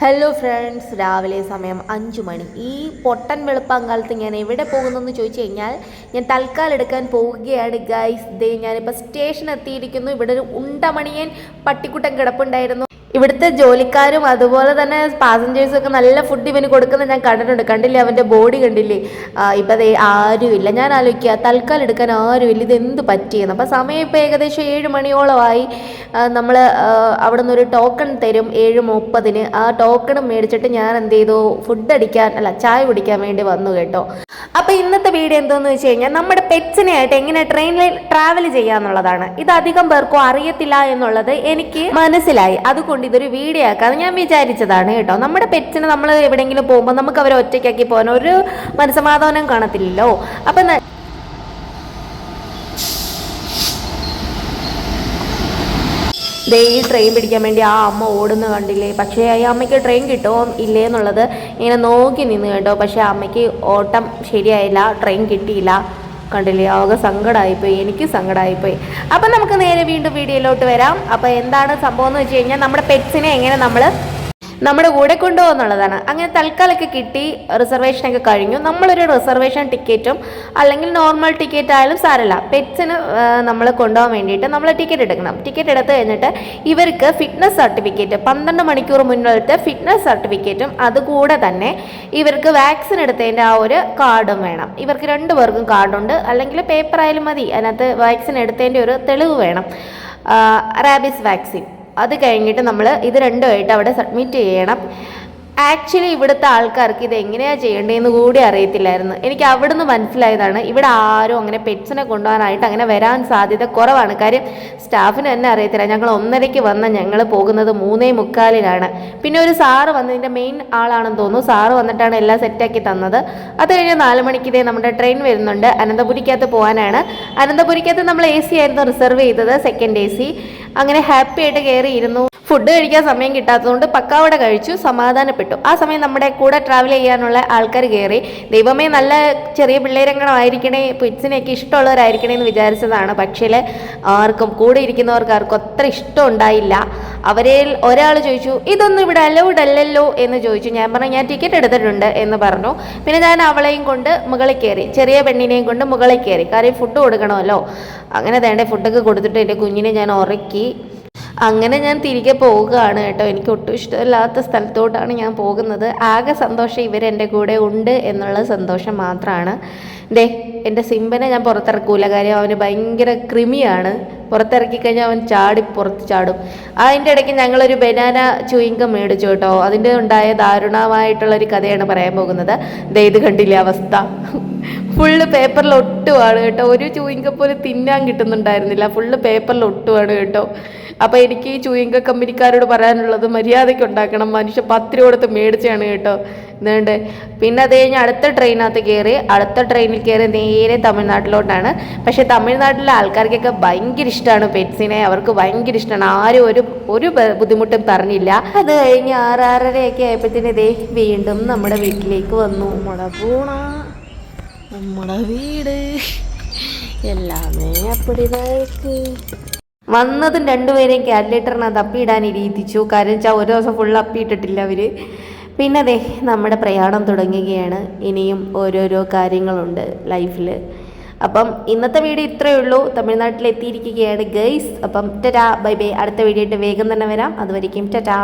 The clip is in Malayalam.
ഹലോ ഫ്രണ്ട്സ് രാവിലെ സമയം അഞ്ച് മണി. ഈ പൊട്ടൻ വെളുപ്പാങ്കാലത്ത് ഞാൻ എവിടെ പോകുന്നെന്ന് ചോദിച്ചു കഴിഞ്ഞാൽ ഞാൻ തൽക്കാലം എടുക്കാൻ പോവുകയാണ് ഗൈസ് ദേ ഞാനിപ്പോൾ സ്റ്റേഷൻ എത്തിയിരിക്കുന്നു. ഇവിടെ ഒരു ഉണ്ടമണിയൻ പട്ടിക്കുട്ടൻ കിടപ്പുണ്ടായിരുന്നു. ഇവിടുത്തെ ജോലിക്കാരും അതുപോലെ തന്നെ പാസഞ്ചേഴ്സും ഒക്കെ നല്ല ഫുഡ് ഇവന് കൊടുക്കുന്നത് ഞാൻ കണ്ടിട്ടുണ്ട്. കണ്ടില്ലേ? അവന്റെ ബോഡി കണ്ടില്ലേ? ഇപ്പം അതേ ആരുമില്ല. ഞാൻ ആലോചിക്കുക തൽക്കാലം എടുക്കാൻ ആരുമില്ല. ഇത് എന്ത് പറ്റിയെന്ന്. അപ്പോൾ സമയം ഇപ്പോൾ ഏകദേശം ഏഴ് മണിയോളമായി. നമ്മൾ അവിടെ നിന്ന് ഒരു ടോക്കൺ തരും ഏഴ് മുപ്പതിന്. ആ ടോക്കൺ മേടിച്ചിട്ട് ഞാൻ എന്ത് ചെയ്തു? ഫുഡ് അടിക്കാൻ അല്ല ചായ കുടിക്കാൻ വേണ്ടി വന്നു കേട്ടോ. അപ്പോൾ ഇന്നത്തെ വീഡിയോ എന്തോന്ന് വെച്ച് കഴിഞ്ഞാൽ നമ്മുടെ പെറ്റ്സിനെ ആയിട്ട് എങ്ങനെ ട്രെയിനിൽ ട്രാവൽ ചെയ്യാന്നുള്ളതാണ്. ഇത് അധികം പേർക്കും അറിയത്തില്ല എന്നുള്ളത് എനിക്ക് മനസ്സിലായി. അതുകൊണ്ട് ഇതൊരു വീഡിയോ ആക്കാന്ന് ഞാൻ വിചാരിച്ചതാണ് കേട്ടോ. നമ്മുടെ പെറ്റ്സിനെ നമ്മൾ എവിടെയെങ്കിലും പോകുമ്പോൾ നമുക്ക് അവരെ ഒറ്റയ്ക്കാക്കി പോകാൻ ഒരു മനസ്സമാധാനം കാണത്തില്ലല്ലോ. അപ്പം ദേ ഈ ട്രെയിൻ പിടിക്കാൻ വേണ്ടി ആ അമ്മ ഓടുന്ന കണ്ടില്ലേ? പക്ഷേ ഈ അമ്മയ്ക്ക് ട്രെയിൻ കിട്ടുമോ ഇല്ലേ എന്നുള്ളത് ഇങ്ങനെ നോക്കി നിന്ന് കേട്ടോ. പക്ഷേ അമ്മയ്ക്ക് ഓട്ടം ശരിയായില്ല ട്രെയിൻ കിട്ടിയില്ല. കണ്ടില്ലേ? ആകെ സങ്കടമായിപ്പോയി എനിക്ക് സങ്കടമായിപ്പോയി അപ്പം നമുക്ക് നേരെ വീണ്ടും വീഡിയോയിലോട്ട് വരാം. അപ്പോൾ എന്താണ് സംഭവം എന്ന് വെച്ച് കഴിഞ്ഞാൽ നമ്മുടെ പെറ്റ്സിനെ എങ്ങനെ നമ്മൾ നമ്മുടെ കൂടെ കൊണ്ടുപോകുന്നുള്ളതാണ് അങ്ങനെ തൽക്കാലമൊക്കെ കിട്ടി റിസർവേഷനൊക്കെ കഴിഞ്ഞു. നമ്മളൊരു റിസർവേഷൻ ടിക്കറ്റും അല്ലെങ്കിൽ നോർമൽ ടിക്കറ്റ് ആയാലും സാരമില്ല. പെറ്റ്സിന് നമ്മൾ കൊണ്ടുപോകാൻ വേണ്ടിയിട്ട് നമ്മൾ ടിക്കറ്റ് എടുക്കണം. ടിക്കറ്റ് എടുത്ത് കഴിഞ്ഞിട്ട് ഇവർക്ക് ഫിറ്റ്നസ് സർട്ടിഫിക്കറ്റ് പന്ത്രണ്ട് മണിക്കൂർ മുന്നിലത്തെ ഫിറ്റ്നസ് സർട്ടിഫിക്കറ്റും അതുകൂടെ തന്നെ ഇവർക്ക് വാക്സിൻ എടുത്തതിന്റെ ആ ഒരു കാർഡും വേണം. ഇവർക്ക് രണ്ടു പേർക്കും കാർഡുണ്ട് അല്ലെങ്കിൽ പേപ്പർ ആയാലും മതി. അതിനകത്ത് വാക്സിൻ എടുത്തതിന്റെ ഒരു തെളിവ് വേണം. റാബിസ് വാക്സിൻ അത് കഴിഞ്ഞിട്ട് നമ്മൾ ഇത് രണ്ടുമായിട്ട് അവിടെ സബ്മിറ്റ് ചെയ്യണം. ആക്ച്വലി ഇവിടുത്തെ ആൾക്കാർക്ക് ഇത് എങ്ങനെയാണ് ചെയ്യേണ്ടതെന്ന് കൂടി അറിയത്തില്ലായിരുന്നു. എനിക്ക് അവിടുന്ന് മനസ്സിലായതാണ് ഇവിടെ ആരും അങ്ങനെ പെറ്റ്സിനെ കൊണ്ടുപോകാനായിട്ട് അങ്ങനെ വരാൻ സാധ്യത കുറവാണ്. കാര്യം സ്റ്റാഫിന് തന്നെ അറിയത്തില്ല. ഞങ്ങൾ ഒന്നരയ്ക്ക് വന്ന ഞങ്ങൾ പോകുന്നത് മൂന്നേ മുക്കാലിനാണ്. പിന്നെ ഒരു സാറ് വന്നതിന്റെ മെയിൻ ആളാണെന്ന് തോന്നുന്നു. സാറ് വന്നിട്ടാണ് എല്ലാം സെറ്റാക്കി തന്നത്. അത് കഴിഞ്ഞ് നാല് മണിക്ക് ഇതേ നമ്മുടെ ട്രെയിൻ വരുന്നുണ്ട്. അനന്തപുരിക്കകത്ത് പോകാനാണ്. അനന്തപുരിക്കകത്ത് നമ്മൾ എ സി ആയിരുന്നു റിസർവ് ചെയ്തത്. സെക്കൻഡ് എ സി അങ്ങനെ ഹാപ്പി ആയിട്ട് കയറിയിരുന്നു ഫുഡ് കഴിക്കാൻ സമയം കിട്ടാത്തതുകൊണ്ട് പക്കാവട കഴിച്ചു സമാധാനപ്പെട്ടു. ആ സമയം നമ്മുടെ കൂടെ ട്രാവൽ ചെയ്യാനുള്ള ആൾക്കാർ കയറി ദൈവമേ നല്ല ചെറിയ പിറ്റ്സിനെയൊക്കെ പെറ്റ്സിനെയൊക്കെ ഇഷ്ടമുള്ളവരായിരിക്കണേ എന്ന് വിചാരിച്ചതാണ്. പക്ഷേ ആർക്കും കൂടെ ഇരിക്കുന്നവർക്ക് ആർക്കും അത്ര ഇഷ്ടം ഉണ്ടായില്ല. അവരെ ഒരാൾ ചോദിച്ചു ഇതൊന്നും ഇവിടെ അലൗഡ് അല്ലല്ലോ? എന്ന് ചോദിച്ചു. ഞാൻ പറഞ്ഞു ഞാൻ ടിക്കറ്റ് എടുത്തിട്ടുണ്ട് എന്ന് പറഞ്ഞു. പിന്നെ ഞാൻ അവളെയും കൊണ്ട് മുകളിൽ കയറി ചെറിയ പെണ്ണിനെയും കൊണ്ട് മുകളിൽ കയറി. കാര്യം ഫുഡ് കൊടുക്കണമല്ലോ. അങ്ങനെ തേണ്ട ഫുഡൊക്കെ കൊടുത്തിട്ട് എന്റെ കുഞ്ഞിനെ ഞാൻ ഉറക്കി അങ്ങനെ ഞാൻ തിരികെ പോവുകയാണ് കേട്ടോ. എനിക്ക് ഒട്ടും ഇഷ്ടമില്ലാത്ത സ്ഥലത്തോട്ടാണ് ഞാൻ പോകുന്നത്. ആകെ സന്തോഷം ഇവരെന്റെ കൂടെ ഉണ്ട് എന്നുള്ള സന്തോഷം മാത്രമാണ് ദേ എന്റെ സിംബനെ ഞാൻ പുറത്തിറക്കൂല. കാര്യം അവന് ഭയങ്കര കൃമിയാണ് പുറത്തിറക്കി കഴിഞ്ഞാൽ അവൻ ചാടി പുറത്ത് ചാടും. അതിന്റെ ഇടയ്ക്ക് ഞങ്ങളൊരു ബനാന ചുയിങ്കം മേടിച്ചു കേട്ടോ. അതിന്റെ ഉണ്ടായ ദാരുണമായിട്ടുള്ളൊരു കഥയാണ് പറയാൻ പോകുന്നത്. ദേ കണ്ടില്ലേ അവസ്ഥ. ഫുള്ള് പേപ്പറിൽ ഒട്ടുവാണ് കേട്ടോ. ഒരു ചൂയിങ്ക പോലും തിന്നാൻ കിട്ടുന്നുണ്ടായിരുന്നില്ല. ഫുള്ള് പേപ്പറിൽ ഒട്ടുവാണ് കേട്ടോ. അപ്പോൾ എനിക്ക് ഈ ചൂയിങ്ക കമ്പനിക്കാരോട് പറയാനുള്ളത് മര്യാദയ്ക്ക് ഉണ്ടാക്കണം. മനുഷ്യ പത്ത് രൂപ കൊടുത്ത് മേടിച്ചാണ് കേട്ടോ. എന്നുണ്ട് പിന്നെ അത് കഴിഞ്ഞ് അടുത്ത ട്രെയിനകത്ത് കയറി അടുത്ത ട്രെയിനിൽ കയറി നേരെ തമിഴ്നാട്ടിലോട്ടാണ്. പക്ഷേ തമിഴ്നാട്ടിലെ ആൾക്കാർക്കൊക്കെ ഭയങ്കര ഇഷ്ടമാണ് പെറ്റ്സിനെ. അവർക്ക് ഭയങ്കര ഇഷ്ടമാണ് ആരും ഒരു ഒരു ബുദ്ധിമുട്ടും പറഞ്ഞില്ല അത് കഴിഞ്ഞ് ആറാറരയൊക്കെ ആയപ്പോഴത്തേന് ഇതേ വീണ്ടും നമ്മുടെ വീട്ടിലേക്ക് വന്നു. മുളകൂണ നമ്മുടെ വീട്. എല്ലാമേ അപ്പടിതായിക്ക് വന്നതും രണ്ടുപേരെയും കാൽക്കുലേറ്ററിനകത്ത് അപ്പിയിടാൻ ഇരിയിപ്പിച്ചു കാരണം വെച്ചാൽ ഒരു ദിവസം ഫുൾ അപ്പിയിട്ടിട്ടില്ല അവർ പിന്നെ അതെ നമ്മുടെ പ്രയാണം തുടങ്ങുകയാണ്. ഇനിയും ഓരോരോ കാര്യങ്ങളുണ്ട് ലൈഫിൽ അപ്പം ഇന്നത്തെ വീഡിയോ ഇത്രയേ ഉള്ളൂ. തമിഴ്നാട്ടിൽ എത്തിയിരിക്കുകയാണ് ഗൈസ്. അപ്പം ടറ്റാ. Bye bye. അടുത്ത വീഡിയോ ആയിട്ട് വേഗം തന്നെ വരാം. അതുവരേക്കും ടറ്റാ.